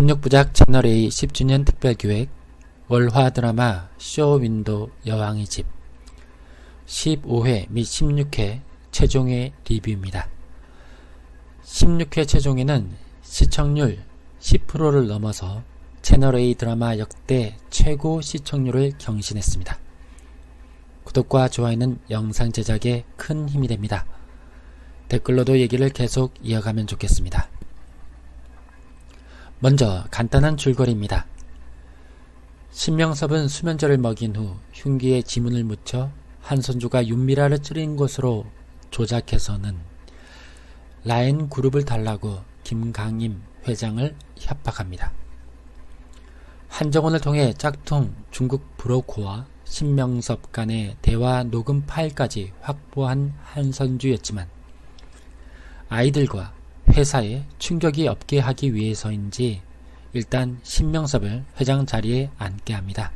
16부작 채널A 10주년 특별기획 월화 드라마 쇼윈도 여왕의 집 15회 및 16회 최종회 리뷰입니다. 16회 최종회는 시청률 10%를 넘어서 채널A 드라마 역대 최고 시청률을 경신했습니다. 구독과 좋아요는 영상 제작에 큰 힘이 됩니다. 댓글로도 얘기를 계속 이어가면 좋겠습니다. 먼저 간단한 줄거리입니다. 신명섭은 수면제를 먹인 후 흉기에 지문을 묻혀 한선주가 윤미라를 찌른 것으로 조작해서는 라인 그룹을 달라고 김강임 회장을 협박합니다. 한정원을 통해 짝퉁 중국 브로커와 신명섭 간의 대화 녹음 파일까지 확보한 한선주였지만 아이들과 회사에 충격이 없게 하기 위해서인지 일단 신명섭을 회장 자리에 앉게 합니다.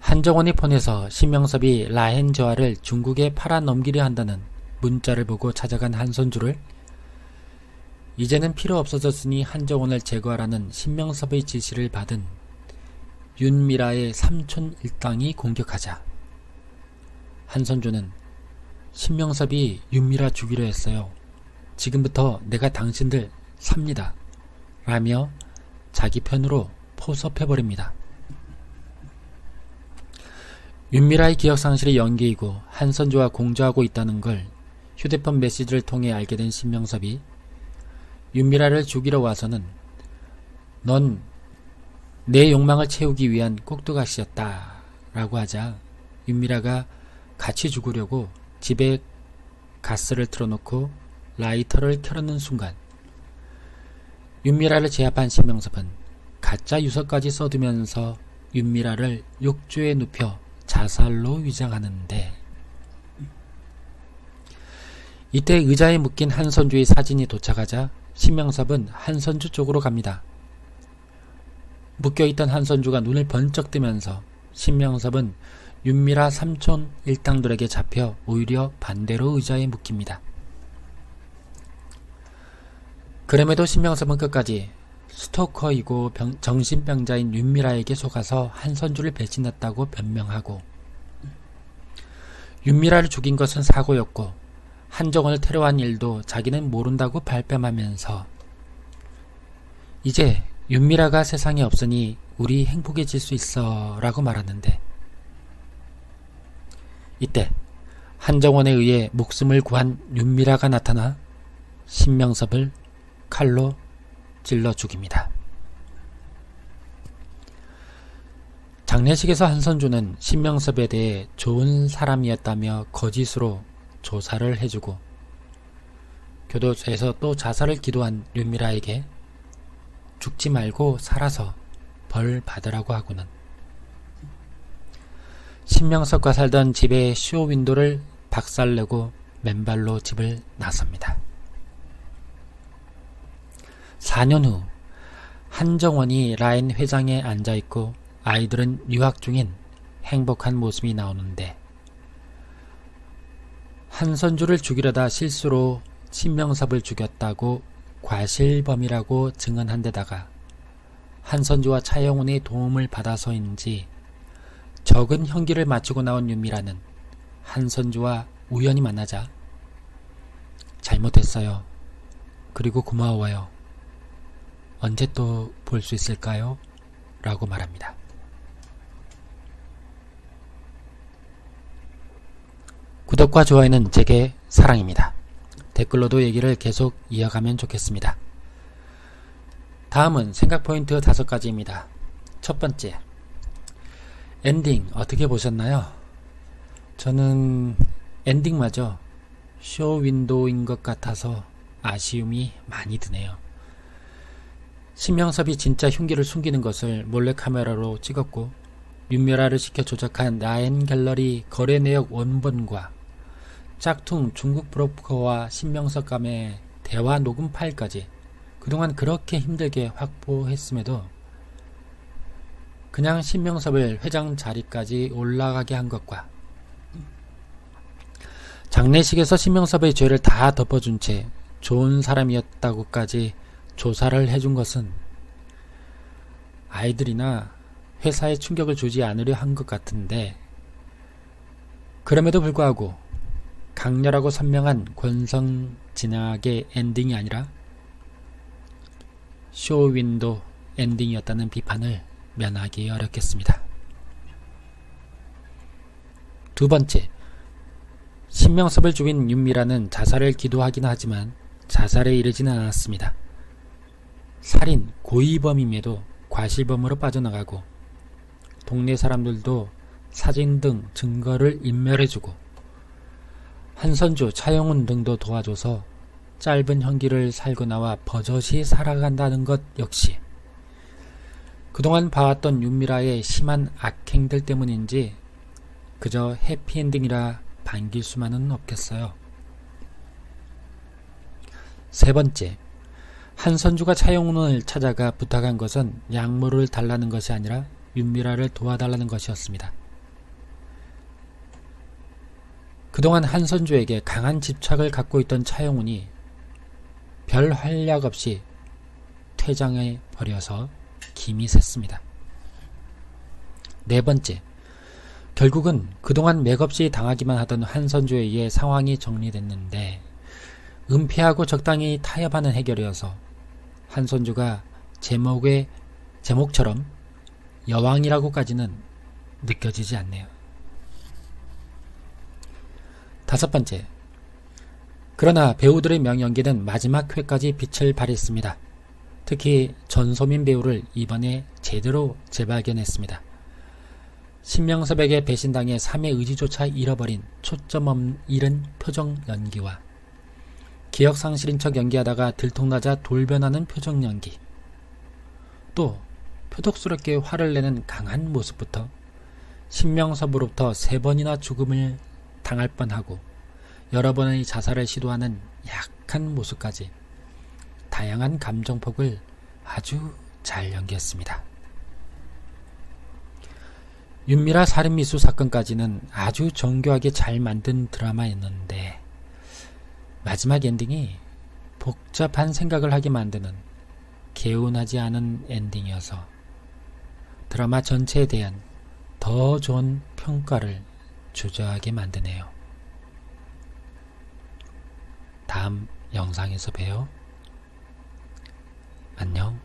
한정원이 폰에서 신명섭이 라헨저하를 중국에 팔아넘기려 한다는 문자를 보고 찾아간 한선주를 이제는 필요 없어졌으니 한정원을 제거하라는 신명섭의 지시를 받은 윤미라의 삼촌 일당이 공격하자 한선주는 신명섭이 윤미라 죽이려 했어요. 지금부터 내가 당신들 삽니다. 라며 자기 편으로 포섭해버립니다. 윤미라의 기억상실이 연기이고 한선주와 공조하고 있다는 걸 휴대폰 메시지를 통해 알게 된 신명섭이 윤미라를 죽이러 와서는 넌 내 욕망을 채우기 위한 꼭두가시였다 라고 하자 윤미라가 같이 죽으려고 집에 가스를 틀어놓고 라이터를 켜놓는 순간 윤미라를 제압한 신명섭은 가짜 유서까지 써두면서 윤미라를 욕조에 눕혀 자살로 위장하는데 이때 의자에 묶인 한선주의 사진이 도착하자 신명섭은 한선주 쪽으로 갑니다. 묶여있던 한선주가 눈을 번쩍 뜨면서 신명섭은 윤미라 삼촌 일당들에게 잡혀 오히려 반대로 의자에 묶입니다. 그럼에도 신명섭은 끝까지 스토커이고 병, 정신병자인 윤미라에게 속아서 한선주를 배신했다고 변명하고 윤미라를 죽인 것은 사고였고 한정원을 테러한 일도 자기는 모른다고 발뺌하면서 이제 윤미라가 세상에 없으니 우리 행복해질 수 있어 라고 말하는데 이때 한정원에 의해 목숨을 구한 윤미라가 나타나 신명섭을 칼로 찔러 죽입니다. 장례식에서 한선주는 신명섭에 대해 좋은 사람이었다며 거짓으로 조사를 해주고 교도소에서 또 자살을 기도한 윤미라에게 죽지 말고 살아서 벌 받으라고 하고는 신명섭과 살던 집의 쇼윈도를 박살내고 맨발로 집을 나섭니다. 4년 후 한정원이 라인 회장에 앉아있고 아이들은 유학 중인 행복한 모습이 나오는데 한선주를 죽이려다 실수로 신명섭을 죽였다고 과실범이라고 증언한 데다가 한선주와 차영훈의 도움을 받아서인지 적은 형기를 마치고 나온 윤미라는 한선주와 우연히 만나자 잘못했어요. 그리고 고마워요. 언제 또 볼 수 있을까요? 라고 말합니다. 구독과 좋아요는 제게 사랑입니다. 댓글로도 얘기를 계속 이어가면 좋겠습니다. 다음은 생각 포인트 다섯 가지입니다. 첫 번째, 엔딩 어떻게 보셨나요? 저는 엔딩마저 쇼 윈도우인 것 같아서 아쉬움이 많이 드네요. 신명섭이 진짜 흉기를 숨기는 것을 몰래카메라로 찍었고 윤멸화를 시켜 조작한 라엔 갤러리 거래 내역 원본과 짝퉁 중국 브로커와 신명섭 간의 대화 녹음 파일까지 그동안 그렇게 힘들게 확보했음에도 그냥 신명섭을 회장 자리까지 올라가게 한 것과 장례식에서 신명섭의 죄를 다 덮어준 채 좋은 사람이었다고까지 조사를 해준 것은 아이들이나 회사에 충격을 주지 않으려 한 것 같은데 그럼에도 불구하고 강렬하고 선명한 권성 진학의 엔딩이 아니라 쇼윈도 엔딩이었다는 비판을 면하기 어렵겠습니다. 두 번째, 신명섭을 죽인 윤미라는 자살을 기도하긴 하지만 자살에 이르지는 않았습니다. 살인, 고의범임에도 과실범으로 빠져나가고 동네 사람들도 사진 등 증거를 인멸해주고 한선주, 차영훈 등도 도와줘서 짧은 형기를 살고 나와 버젓이 살아간다는 것 역시 그동안 봐왔던 윤미라의 심한 악행들 때문인지 그저 해피엔딩이라 반길 수만은 없겠어요. 세 번째, 한 선주가 차영훈을 찾아가 부탁한 것은 약물을 달라는 것이 아니라 윤미라를 도와달라는 것이었습니다. 그동안 한 선주에게 강한 집착을 갖고 있던 차영훈이 별 활약 없이 퇴장해 버려서 김이 샜습니다. 네 번째, 결국은 그동안 맥없이 당하기만 하던 한 선주에 의해 상황이 정리됐는데 은폐하고 적당히 타협하는 해결이어서 한선주가 제목의 제목처럼 여왕이라고까지는 느껴지지 않네요. 다섯 번째. 그러나 배우들의 명연기는 마지막 회까지 빛을 발했습니다. 특히 전소민 배우를 이번에 제대로 재발견했습니다. 신명섭에게 배신당해 삶의 의지조차 잃어버린 초점 없는 표정 연기와 기억 상실인 척 연기하다가 들통나자 돌변하는 표정 연기 또 표독스럽게 화를 내는 강한 모습부터 신명섭으로부터 세 번이나 죽음을 당할 뻔하고 여러 번의 자살을 시도하는 약한 모습까지 다양한 감정폭을 아주 잘 연기했습니다. 윤미라 살인미수 사건까지는 아주 정교하게 잘 만든 드라마였는데 마지막 엔딩이 복잡한 생각을 하게 만드는 개운하지 않은 엔딩이어서 드라마 전체에 대한 더 좋은 평가를 주저하게 만드네요. 다음 영상에서 봬요. 안녕.